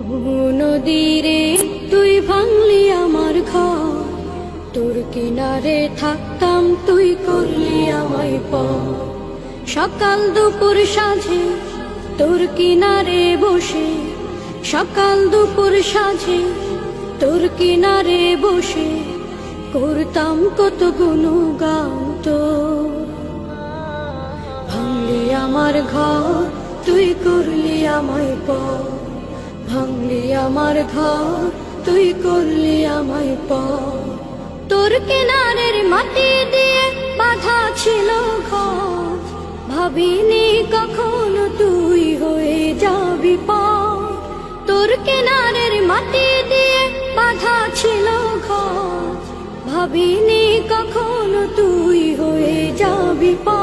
নদীরে তুই ভাঙলি আমার ঘর। তোর কিনারে থাকতাম তুই করলি আমায় প সকাল দুপুর সাঁঝে তোর কিনারে বসে। সকাল দুপুর সাঁঝে তোর কিনারে বসে। করতাম কত গুণগান তো ভাঙলি আমার ঘর, তুই করলি আমায় প ভাঙলি আমার ঘর, তুই করলি আমায় প তোর কিনারের মাটি দিয়ে বাধা ছিল ঘর। ভাবিনি কখনো তুই হয়ে যাবি পা তোর কিনারের মাটি দিয়ে বাধা ছিল ঘর। ভাবিনি কখনো তুই হয়ে যাবি পা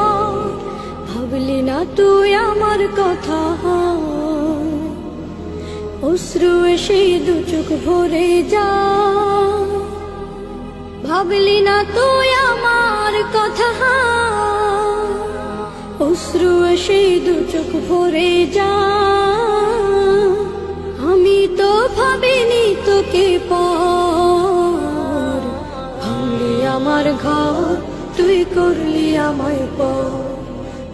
ভাবলি না তুই আমার কথা। অশ্রু এসে দু চোখ ভরে যা। ভাবলি না তুই আমার কথা। অশ্রু এসে দু চোখ ভরে যা। আমি তো ভাবিনি তোকে পর। আমার ঘর, তুই করলি আমায় পর।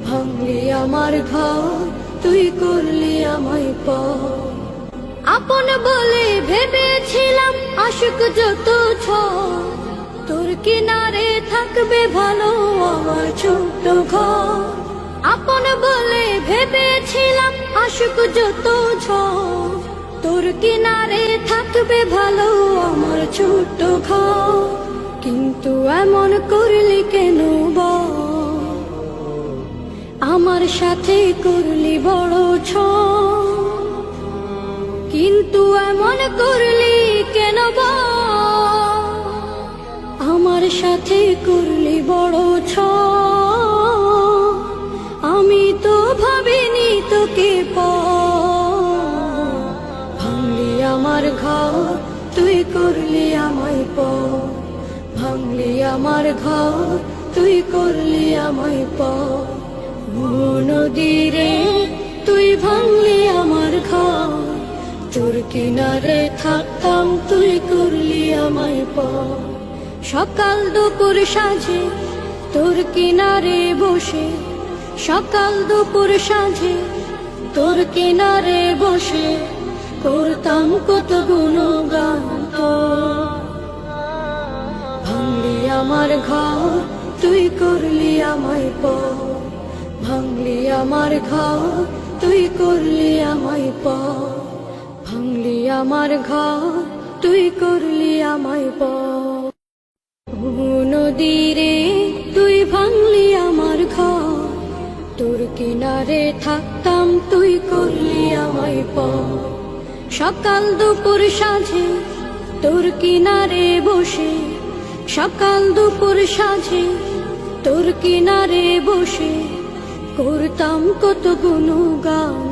ভাঙলি আমার ঘর, তুই করলি আমায় পর। আপন বলে ভেবেছিলাম আশুক যত ছ তোর কিনারে থাকবে ভালো আমার ছোট্ট ঘর। আপন বলে ভেবেছিলাম আশুক যত ছ তোর কিনারে থাকবে ভালো আমার ছোট ঘর। কিন্তু এমন করলি কেন বল আমার সাথে করলি বড় ছ করলি কেন আমার সাথে করলি বড় ছ। আমি তো ভাবিনি তোকে ভাঙলি আমার ঘর, তুই করলি আমায় প। ভাঙলি আমার ঘর, তুই করলি আমায় প। নদীরে তুই ভাঙলি কিনারে থাকতাম তুই করলি আমায় প সকাল দুপুর সাঁঝে তোর কিনারে বসে। সকাল দুপুর সাঁঝে তোর কিনারে বসে। করতাম কত গুণগান। ভাঙলি আমার ঘর, তুই করলি আমায় প ভাঙলি আমার ঘর, তুই করলি আমায় প ভাঙলি আমার ঘর, তুই করলি আমায় প নদীরে তুই ভাঙলি আমার ঘর, তোর কিনারে থাকতাম, তুই করলি আমায় প সকাল দুপুর সাঁঝে, তোর কিনারে বসে, সকাল দুপুর সাঁঝে, তোর কিনারে বসে, করতাম কত গুণগান তোর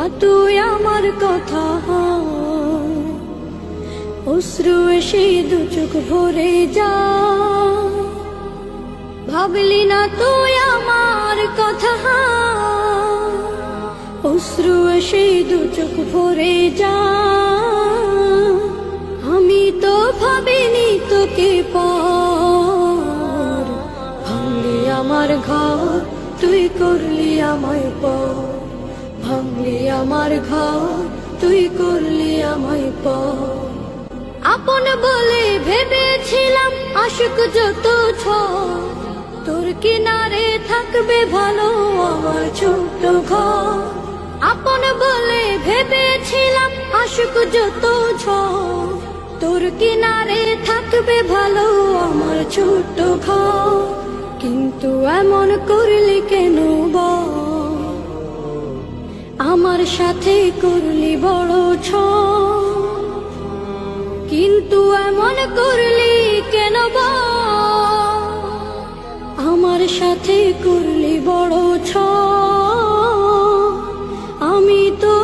না তুই আমার কথা অশ্রু এসে দু চোখ ভরে যা। ভাবলি না তুই আমার কথা। অশ্রু এসে দু চোখ ভরে যা। আমি তো ভাবিনি তোকে পর। আমার ঘর, তুই করলি আমায় প ভাঙলি আমার ঘর, তুই করলি আমায় প আপন বলে ভেবেছিলাম আশুক যত ছ তোর কিনারে থাকবে ভালো আমার ছোট ঘর। আপন বলে ভেবেছিলাম আশুক যত ছ তোর কিনারে থাকবে ভালো আমার ছোট ঘর। কিন্তু এমন করলি কেন? আমার সাথে করলি বড় ছ কিন্তু এমন করলি কেন আমার সাথে করলি